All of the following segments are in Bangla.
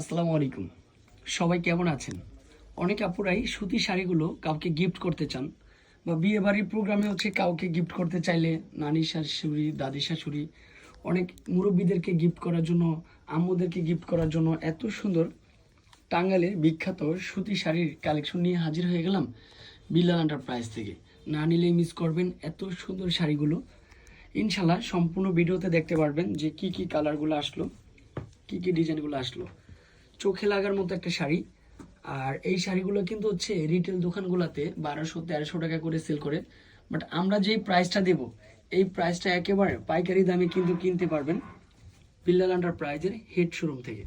আসসালামু আলাইকুম। সবাই কেমন আছেন? অনেক আপুরাই সুতি শাড়িগুলো কাউকে গিফট করতে চান বা বিয়ে বাড়ির প্রোগ্রামে হচ্ছে কাউকে গিফট করতে চাইলে নানি শাশুড়ি, দাদি শাশুড়ি, অনেক মুরব্বীদেরকে গিফট করার জন্য, আম্মুদেরকে গিফট করার জন্য এত সুন্দর টাঙ্গাইলের বিখ্যাত সুতি শাড়ির কালেকশন নিয়ে হাজির হয়ে গেলাম বিল্লাল এন্টারপ্রাইজ থেকে। না নিলেই মিস করবেন এত সুন্দর শাড়িগুলো। ইনশাল্লাহ সম্পূর্ণ ভিডিওতে দেখতে পারবেন যে কি কি কালারগুলো আসলো, কি কি ডিজাইনগুলো আসলো। চোখে লাগার মতো একটা শাড়ি। আর এই শাড়িগুলো কিন্তু হচ্ছে রিটেল দোকানগুলোতে বারোশো, তেরোশো টাকা করে সেল করে। বাট আমরা যেই প্রাইসটা দেব, এই প্রাইসটা একেবারে পাইকারি দামে কিন্তু কিনতে পারবেন বিল্লাল এন্টারপ্রাইজের হেড শোরুম থেকে।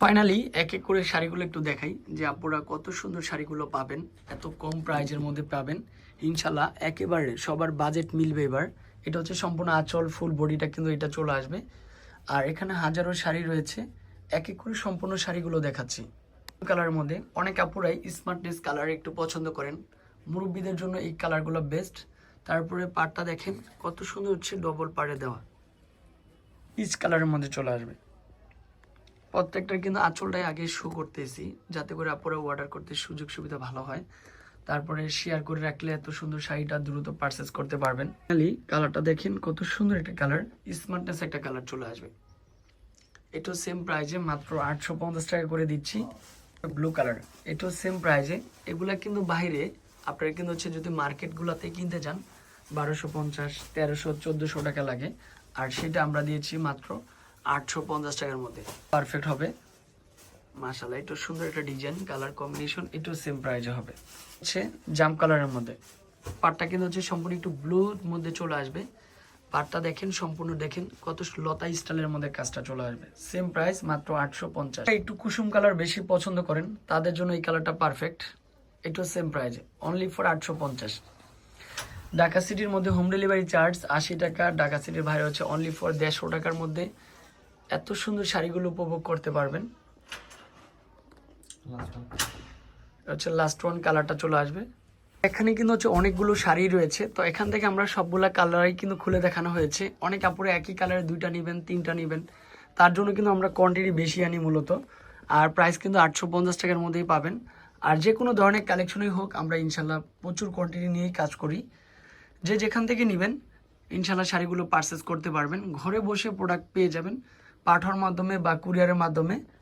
ফাইনালি এক এক করে শাড়িগুলো একটু দেখাই যে আপুরা কত সুন্দর শাড়িগুলো পাবেন, এত কম প্রাইজের মধ্যে পাবেন। ইনশাল্লাহ একেবারে সবার বাজেট মিলবে এবার। এটা হচ্ছে সম্পূর্ণ আঁচল ফুল বডিটা কিন্তু এটা চলে আসবে। আর এখানে হাজারো শাড়ি রয়েছে। এক এক করে সম্পূর্ণ শাড়িগুলো দেখাচ্ছি। কালারের মধ্যে অনেক আপুরাই স্মার্টনেস কালার একটু পছন্দ করেন। মুরব্বীদের জন্য এই কালারগুলো বেস্ট তারপরে পাড়টা দেখেন, কত সুন্দর হচ্ছে ডবল পাড়ে দেওয়া। পিচ কালারের মধ্যে চলে আসবে। প্রত্যেকটার কিন্তু আঁচলটাই আগে শো করতেছি, যাতে করে আপনারা অর্ডার করতে সুযোগ সুবিধা ভালো হয়। তারপরে শেয়ার করে রাখলে এত সুন্দর শাড়িটা দ্রুত পারচেস করতে পারবেন। খালি কালারটা দেখেন কত সুন্দর একটা কালার স্মার্টনেস একটা কালার চলে আসবে। এটাও সেম প্রাইজে মাত্র আটশো পঞ্চাশ টাকা করে দিচ্ছি ব্লু কালার এটাও সেম প্রাইজে এগুলা কিন্তু বাইরে আপনারা কিন্তু হচ্ছে যদি মার্কেটগুলোতে কিনতে যান বারোশো পঞ্চাশ তেরোশো চোদ্দোশো টাকা লাগে। আর সেটা আমরা দিয়েছি মাত্র আটশো পঞ্চাশ টাকার মধ্যে। পারফেক্ট হবে। মাশাল্লাহ এটা সুন্দর একটা ডিজাইন কালার কম্বিনেশন এটাও সেম প্রাইজে হবে। হচ্ছে জাম কালারের মধ্যে। পাটটা কিন্তু হচ্ছে সম্পূর্ণ একটু ব্লুর মধ্যে চলে আসবে। পাটটা দেখেন, সম্পূর্ণ দেখেন, কত লতা স্টাইলের মধ্যে কাজটা চলে আসবে। সেম প্রাইস মাত্র আটশো পঞ্চাশ। একটু কুসুম কালার বেশি পছন্দ করেন, তাদের জন্য এই কালারটা পারফেক্ট এটাও সেম প্রাইজে অনলি ফর আটশো পঞ্চাশ। ঢাকা সিটির মধ্যে হোম ডেলিভারি চার্জ আশি টাকা। ঢাকা সিটির বাইরে হচ্ছে অনলি ফর দেড়শো টাকার মধ্যে। এত সুন্দর শাড়িগুলো উপভোগ করতে পারবেন। এটা হচ্ছে লাস্ট ওয়ান কালারটা চলে আসবে। এখানে কিন্তু হচ্ছে অনেকগুলো শাড়ি রয়েছে, তো এখান থেকে আমরা সবগুলা কালারই কিন্তু খুলে দেখানো হয়েছে। অনেক আপুরে একই কালারে দুইটা নেবেন, তিনটা নেবেন। তার জন্য কিন্তু আমরা কোয়ান্টিটি বেশি আনি মূলত। আর প্রাইস কিন্তু আটশো পঞ্চাশ টাকার মধ্যেই পাবেন। আর যে কোনো ধরনের কালেকশনই হোক, আমরা ইনশাল্লাহ প্রচুর কোয়ান্টিটি নিয়েই কাজ করি। যে যেখান থেকে নেবেন, ইনশাল্লাহ শাড়িগুলো পারচেস করতে পারবেন। ঘরে বসে প্রোডাক্ট পেয়ে যাবেন, পাঠার মাধ্যমে বা কুরিয়ারের মাধ্যমে।